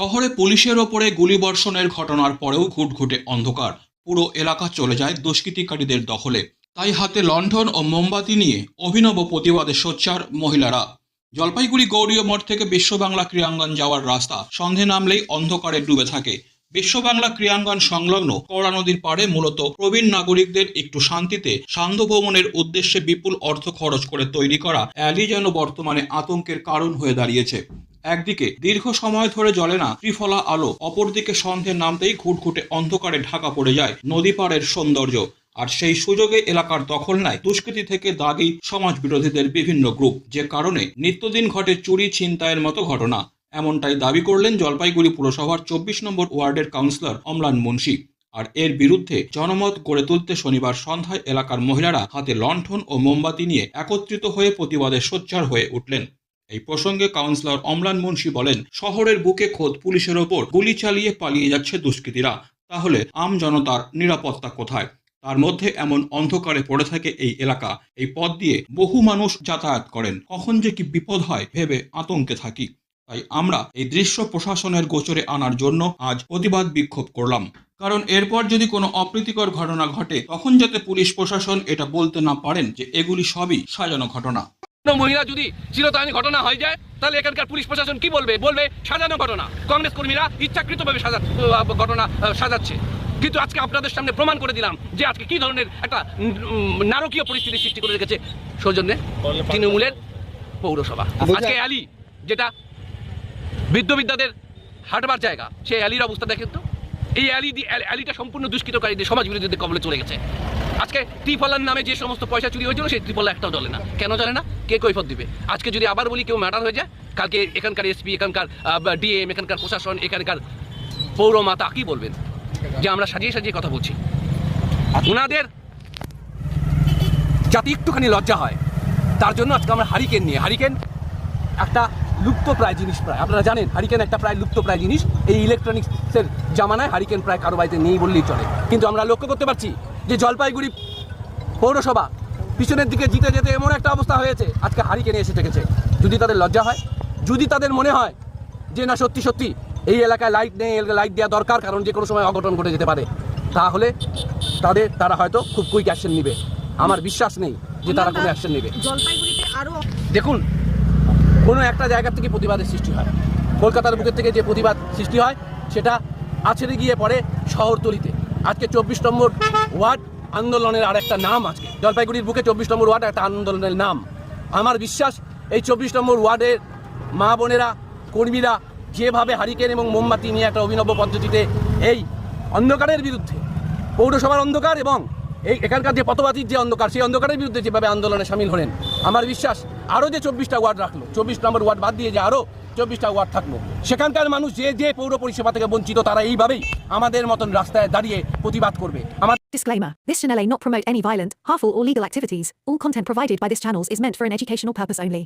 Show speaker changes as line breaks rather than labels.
শহরে পুলিশের ওপরে গুলিবর্ষণের ঘটনার পরেও ঘুটঘুটে অন্ধকার। পুরো এলাকা চলে যায় দুষ্কৃতিকারীদের দখলে। তাই হাতে লণ্ঠন ও মোমবাতি নিয়ে অভিনব প্রতিবাদে সোচ্চার মহিলারা। জলপাইগুড়ি গৌরীয় মঠ থেকে বিশ্ববাংলা ক্রীড়াঙ্গন যাওয়ার রাস্তা সন্ধে নামলেই অন্ধকারে ডুবে থাকে। বিশ্ববাংলা ক্রীড়াঙ্গন সংলগ্ন কড়া নদীর পাড়ে মূলত প্রবীণ নাগরিকদের একটু শান্তিতে সান্ধ্য ভ্রমণের উদ্দেশ্যে বিপুল অর্থ খরচ করে তৈরি করা অ্যালি যেন বর্তমানে আতঙ্কের কারণ হয়ে দাঁড়িয়েছে। একদিকে দীর্ঘ সময় ধরে জ্বলে না ত্রিফলা আলো, অপরদিকে সন্ধে নামতেই ঘুটঘুটে অন্ধকারে ঢাকা পড়ে যায় নদী পাড়ের সৌন্দর্য। আর সেই সুযোগে এলাকার দখল নেয় দুষ্কৃতি থেকে দাগি সমাজ বিরোধীদের বিভিন্ন গ্রুপ। যে কারণে নিত্যদিন ঘটে চুরি, ছিনতাইয়ের মতো ঘটনা। এমনটাই দাবি করলেন জলপাইগুড়ি পুরসভার চব্বিশ নম্বর ওয়ার্ডের কাউন্সিলর অমলান মুন্সি। আর এর বিরুদ্ধে জনমত গড়ে তুলতে শনিবার সন্ধ্যায় এলাকার মহিলারা হাতে লণ্ঠন ও মোমবাতি নিয়ে একত্রিত হয়ে প্রতিবাদে সোচ্চার হয়ে উঠলেন। এই প্রসঙ্গে কাউন্সিলর অমলান মুন্সি বলেন, শহরের বুকে খোদ পুলিশের ওপর গুলি চালিয়ে পালিয়ে যাচ্ছে দুষ্কৃতীরা। তাহলে আম জনতার নিরাপত্তা কোথায়? তার মধ্যে এমন অন্ধকারে পড়ে থাকে এই এলাকা। এই পথ দিয়ে বহু মানুষ যাতায়াত করেন। কখন যে কি বিপদ হয় ভেবে আতঙ্কে থাকি। তাই আমরা এই দৃশ্য প্রশাসনের গোচরে আনার জন্য আজ প্রতিবাদ বিক্ষোভ করলাম। কারণ এরপর যদি কোনো অপ্রীতিকর ঘটনা ঘটে, তখন যাতে পুলিশ প্রশাসন এটা বলতে না পারেন যে এগুলি সবই সাজানো ঘটনা।
মহিলা যদি চিরতাহানি ঘটনা হয়ে যায় তাহলে এখানকার পুলিশ প্রশাসন কি বলবে? বলবে সাজানো ঘটনা। কংগ্রেস কর্মীরা ইচ্ছাকৃতভাবে সাজা ঘটনা সাজাচ্ছে। কিন্তু আজকে আপনাদের সামনে প্রমাণ করে দিলাম যে আজকে কি ধরনের একটা নারকীয় পরিস্থিতি সৃষ্টি করে রেখেছে সৌজন্যে তৃণমূলের পৌরসভা। আজকে অ্যালি যেটা বৃদ্ধবিদ্যাদের হাঁটবার জায়গা সেই অ্যালির অবস্থা দেখেন তো? এই অ্যালি- অ্যালিটা সম্পূর্ণ দুষ্কৃতকারীদের সমাজ বিরোধীদের কবলে চলে গেছে। আজকে ত্রিফলার নামে যে সমস্ত পয়সা চুরি হয়েছিল, সেই ত্রিফলা একটাও চলে না। কেন চলে না? কে কৈফত দিবে? আজকে যদি আবার বলি কেউ ম্যাটার হয়ে যায়, কালকে এখানকার এসপি এখানকার ডিএম এখানকার প্রশাসন, এখানকার পৌরমাতা কি বলবেন? যে আমরা সাজিয়ে সাজিয়ে কথা বলছি। ওনাদের যাতে একটুখানি লজ্জা হয়, তার জন্য আজকে আমরা হারিকেন নিয়ে, হারিকেন একটা লুপ্ত প্রায় জিনিস প্রায়। আপনারা জানেন, হারিকেন একটা প্রায় লুপ্ত প্রায় জিনিস। এই ইলেকট্রনিক্সের জামানায় হারিকেন প্রায় কারও বাড়িতে নেই বললেই চলে। কিন্তু আমরা লক্ষ্য করতে পারছি যে জলপাইগুড়ি পৌরসভা পিছনের দিকে জিতে যেতে এমন একটা অবস্থা হয়েছে আজকে হারিকেনে এসে থেকেছে। যদি তাদের লজ্জা হয় যদি তাদের মনে হয় যে না সত্যি সত্যি এই এলাকায় লাইট নেই লাইট দেওয়া দরকার কারণ যে কোনো সময় অঘটন ঘটে যেতে পারে তাহলে তাদের তারা হয়তো খুব কুইক অ্যাকশন নেবে। আমার বিশ্বাস নেই যে তারা কোনো অ্যাকশন নেবে। দেখুন কোনো একটা জায়গা থেকে প্রতিবাদের সৃষ্টি হয়। কলকাতার বুকের থেকে যে প্রতিবাদ সৃষ্টি হয় সেটা আছড়ে গিয়ে পড়ে শহরতলিতে। আজকে চব্বিশ নম্বর ওয়ার্ড আন্দোলনের আর একটা নাম আজকে। জলপাইগুড়ির বুকে চব্বিশ নম্বর ওয়ার্ড একটা আন্দোলনের নাম। আমার বিশ্বাস, এই চব্বিশ নম্বর ওয়ার্ডের মা বোনেরা, কর্মীরা যেভাবে হারিকেন এবং মোমবাতি নিয়ে একটা অভিনব পদ্ধতিতে এই অন্ধকারের বিরুদ্ধে, পৌরসভার অন্ধকার এবং এই এখানকার যে পথবাতির যে অন্ধকার, সেই অন্ধকারের বিরুদ্ধে যেভাবে আন্দোলনে সামিল হলেন, আমার বিশ্বাস আরও যে চব্বিশটা ওয়ার্ড রাখল চব্বিশ নম্বর ওয়ার্ড বাদ দিয়ে যে আরও চব্বিশটা ওয়ার্ড থাকল সেখানকার মানুষ যে যে পৌর পরিষেবা থেকে বঞ্চিত তারা এইভাবেই আমাদের মতন রাস্তায় দাঁড়িয়ে প্রতিবাদ করবে
Disclaimer This channel may not promote any violent, harmful, or legal activities. All content provided by this channel is meant for an educational purpose only.